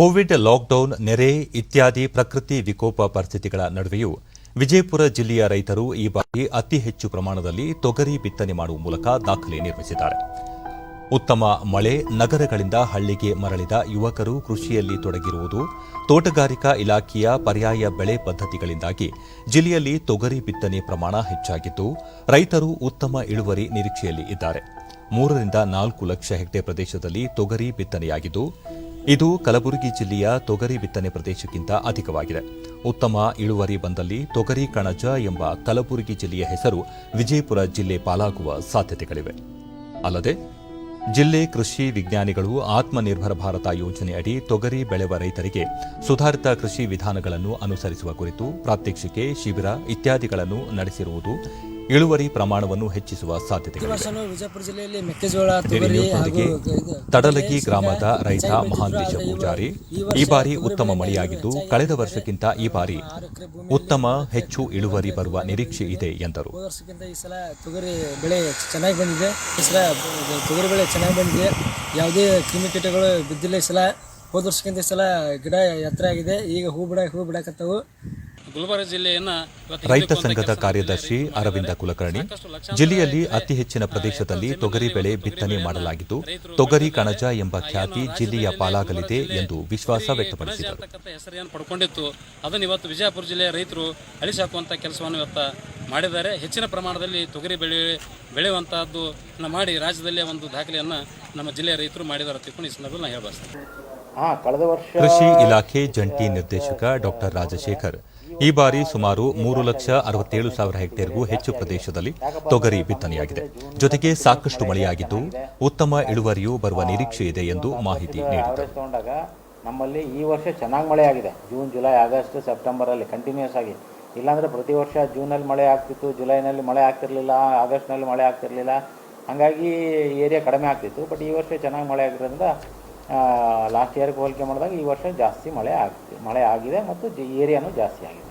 Covid lockdown, ನೆರೆ ಇತ್ಯಾದಿ ಪ್ರಕೃತಿ ವಿಕೋಪ ಪರಿಸ್ಥಿತಿಗಳ ನಡುವೆಯೂ ವಿಜಯಪುರ ಜಿಲ್ಲೆಯ ರೈತರು ಈ ಬಾರಿ ಅತಿ ಹೆಚ್ಚು ಪ್ರಮಾಣದಲ್ಲಿ ತೊಗರಿ ಬಿತ್ತನೆ ಮಾಡುವ ಮೂಲಕ ದಾಖಲೆ ನಿರ್ಮಿಸಿದ್ದಾರೆ. ಉತ್ತಮ ಮಳೆ, ನಗರಗಳಿಂದ ಹಳ್ಳಿಗೆ ಮರಳಿದ ಯುವಕರು ಕೃಷಿಯಲ್ಲಿ ತೊಡಗಿರುವುದು, ತೋಟಗಾರಿಕಾ ಇಲಾಖೆಯ ಪರ್ಯಾಯ ಬೆಳೆ ಪದ್ಧತಿಗಳಿಂದಾಗಿ ಜಿಲ್ಲೆಯಲ್ಲಿ ತೊಗರಿ ಬಿತ್ತನೆ ಪ್ರಮಾಣ ಹೆಚ್ಚಾಗಿದ್ದು, ರೈತರು ಉತ್ತಮ ಇಳುವರಿ ನಿರೀಕ್ಷೆಯಲ್ಲಿ ಇದ್ದಾರೆ. ಮೂರರಿಂದ ನಾಲ್ಕು ಲಕ್ಷ ಹೆಕ್ಟೇರ್ ಪ್ರದೇಶದಲ್ಲಿ ತೊಗರಿ ಬಿತ್ತನೆಯಾಗಿದ್ದು ಇದು ಕಲಬುರಗಿ ಜಿಲ್ಲೆಯ ತೊಗರಿ ಬಿತ್ತನೆ ಪ್ರದೇಶಕ್ಕಿಂತ ಅಧಿಕವಾಗಿದೆ. ಉತ್ತಮ ಇಳುವರಿ ಬಂದಲ್ಲಿ ತೊಗರಿ ಕಣಜ ಎಂಬ ಕಲಬುರಗಿ ಜಿಲ್ಲೆಯ ಹೆಸರು ವಿಜಯಪುರ ಜಿಲ್ಲೆ ಪಾಲಾಗುವ ಸಾಧ್ಯತೆಗಳಿವೆ. ಅಲ್ಲದೆ, ಜಿಲ್ಲೆ ಕೃಷಿ ವಿಜ್ಞಾನಿಗಳು ಆತ್ಮನಿರ್ಭರ ಭಾರತ ಯೋಜನೆಯಡಿ ತೊಗರಿ ಬೆಳೆವ ರೈತರಿಗೆ ಸುಧಾರಿತ ಕೃಷಿ ವಿಧಾನಗಳನ್ನು ಅನುಸರಿಸುವ ಕುರಿತು ಪ್ರಾತ್ಯಕ್ಷಿಕೆ, ಶಿಬಿರ ಇತ್ಯಾದಿಗಳನ್ನು ನಡೆಸಿರುವುದು ಇಳುವರಿ ಪ್ರಮಾಣವನ್ನು ಹೆಚ್ಚಿಸುವ ಸಾಧ್ಯತೆಗಳಿವೆ. ವಿಜಯಪುರ ಜಿಲ್ಲೆಯಲ್ಲಿ ಮೆಕ್ಕೆಜೋಳ ತೊಗರಿ ತಡಲಗಿ ಗ್ರಾಮದ ರೈತ ಮಹಾಂತೇಶ ಪೂಜಾರಿ. ಈ ಬಾರಿ ಉತ್ತಮ ಮಳೆಯಾಗಿದ್ದು ಕಳೆದ ವರ್ಷಕ್ಕಿಂತ ಈ ಬಾರಿ ಉತ್ತಮ ಹೆಚ್ಚು ಇಳುವರಿ ಬರುವ ನಿರೀಕ್ಷೆ ಇದೆ ಎಂದರು. ಈ ಸಲ ತೊಗರಿ ಬೆಳೆ ಚೆನ್ನಾಗಿ ಬಂದಿದೆ. ಈ ಸಲ ತೊಗರಿ ಬೆಳೆ ಚೆನ್ನಾಗಿ ಬಂದಿದೆ. ಯಾವುದೇ ಕ್ರಿಮಿಕೀಟಗಳು ಬಿದ್ದಿಲ್ಲ ಈ ಸಲ. ಹೋದ ವರ್ಷಕ್ಕಿಂತ ಈ ಸಲ ಗಿಡ ಎತ್ತರ ಆಗಿದೆ. ಈಗ ಹೂ ಬಿಡ ಹೂ ಬಿಡಕತ್ತವು. ಗುಲ್ಬರ್ಗ ಜಿಲ್ಲೆಯನ್ನ ರೈತ ಸಂಘದ ಕಾರ್ಯದರ್ಶಿ ಅರವಿಂದ ಕುಲಕರ್ಣಿ. ಜಿಲ್ಲೆಯಲ್ಲಿ ಅತಿ ಹೆಚ್ಚಿನ ಪ್ರದೇಶದಲ್ಲಿ ತೊಗರಿ ಬೆಳೆ ಬಿತ್ತನೆ ಮಾಡಲಾಗಿದ್ದು ತೊಗರಿ ಕಣಜ ಎಂಬ ಖ್ಯಾತಿ ಜಿಲ್ಲೆಯ ಪಾಲಾಗಲಿದೆ ಎಂದು ವಿಶ್ವಾಸ ವ್ಯಕ್ತಪಡಿಸಿದರು. ಪಡ್ಕೊಂಡಿತ್ತು. ಅದನ್ನು ಇವತ್ತು ವಿಜಯಪುರ ಜಿಲ್ಲೆಯ ರೈತರು ಅಳಿಸಾಕುವಂಥ ಕೆಲಸವನ್ನು ಇವತ್ತು ಮಾಡಿದ್ದಾರೆ. ಹೆಚ್ಚಿನ ಪ್ರಮಾಣದಲ್ಲಿ ತೊಗರಿ ಬೆಳೆ ಬೆಳೆಯುವಂತಹದ್ದು ಮಾಡಿ ರಾಜ್ಯದಲ್ಲೇ ಒಂದು ದಾಖಲೆಯನ್ನು ನಮ್ಮ ಜಿಲ್ಲೆಯ ರೈತರು ಮಾಡಿದ್ದಾರೆ ತಿಳ್ಕೊಂಡು ಈ ಸಂದರ್ಭದಲ್ಲಿ ನಾನು ಹೇಳಬಯಸ್ತೇನೆ ಕೃಷಿ ಇಲಾಖೆ ಜಂಟಿ ನಿರ್ದೇಶಕ ಡಾಕ್ಟರ್ ರಾಜಶೇಖರ್ ಈ ಬಾರಿ ಸುಮಾರು ಮೂರು ಲಕ್ಷ ಅರವತ್ತೇಳು ಸಾವಿರ ಹೆಕ್ಟೇರ್ಗೂ ಹೆಚ್ಚು ಪ್ರದೇಶದಲ್ಲಿ ತೊಗರಿ ಬಿತ್ತನೆಯಾಗಿದೆ. ಜೊತೆಗೆ ಸಾಕಷ್ಟು ಮಳೆಯಾಗಿದ್ದು ಉತ್ತಮ ಇಳುವರಿಯೂ ಬರುವ ನಿರೀಕ್ಷೆ ಇದೆ ಎಂದು ಮಾಹಿತಿ ನೀಡಿದರು. ನಮ್ಮಲ್ಲಿ ಈ ವರ್ಷ ಚೆನ್ನಾಗಿ ಆಗಿದೆ ಜೂನ್, ಜುಲೈ, ಆಗಸ್ಟ್, ಸೆಪ್ಟೆಂಬರಲ್ಲಿ ಕಂಟಿನ್ಯೂಸ್ ಆಗಿ. ಇಲ್ಲಾಂದರೆ ಪ್ರತಿ ವರ್ಷ ಜೂನಲ್ಲಿ ಮಳೆ ಆಗ್ತಿತ್ತು, ಜುಲೈನಲ್ಲಿ ಮಳೆ ಆಗ್ತಿರಲಿಲ್ಲ, ಆಗಸ್ಟ್ನಲ್ಲಿ ಮಳೆ ಆಗ್ತಿರಲಿಲ್ಲ. ಹಾಗಾಗಿ ಏರಿಯಾ ಕಡಿಮೆ ಆಗ್ತಿತ್ತು. ಬಟ್ ಈ ವರ್ಷ ಚೆನ್ನಾಗಿ ಮಳೆ ಆಗಿರೋದ್ರಿಂದ ಲಾಸ್ಟ್ ಇಯರ್ಗೆ ಹೋಲಿಕೆ ಮಾಡಿದಾಗ ಈ ವರ್ಷ ಜಾಸ್ತಿ ಮಳೆ ಆಗ್ತಿ ಮಳೆ ಆಗಿದೆ ಮತ್ತು ಏರಿಯಾನೂ ಜಾಸ್ತಿ ಆಗಿದೆ.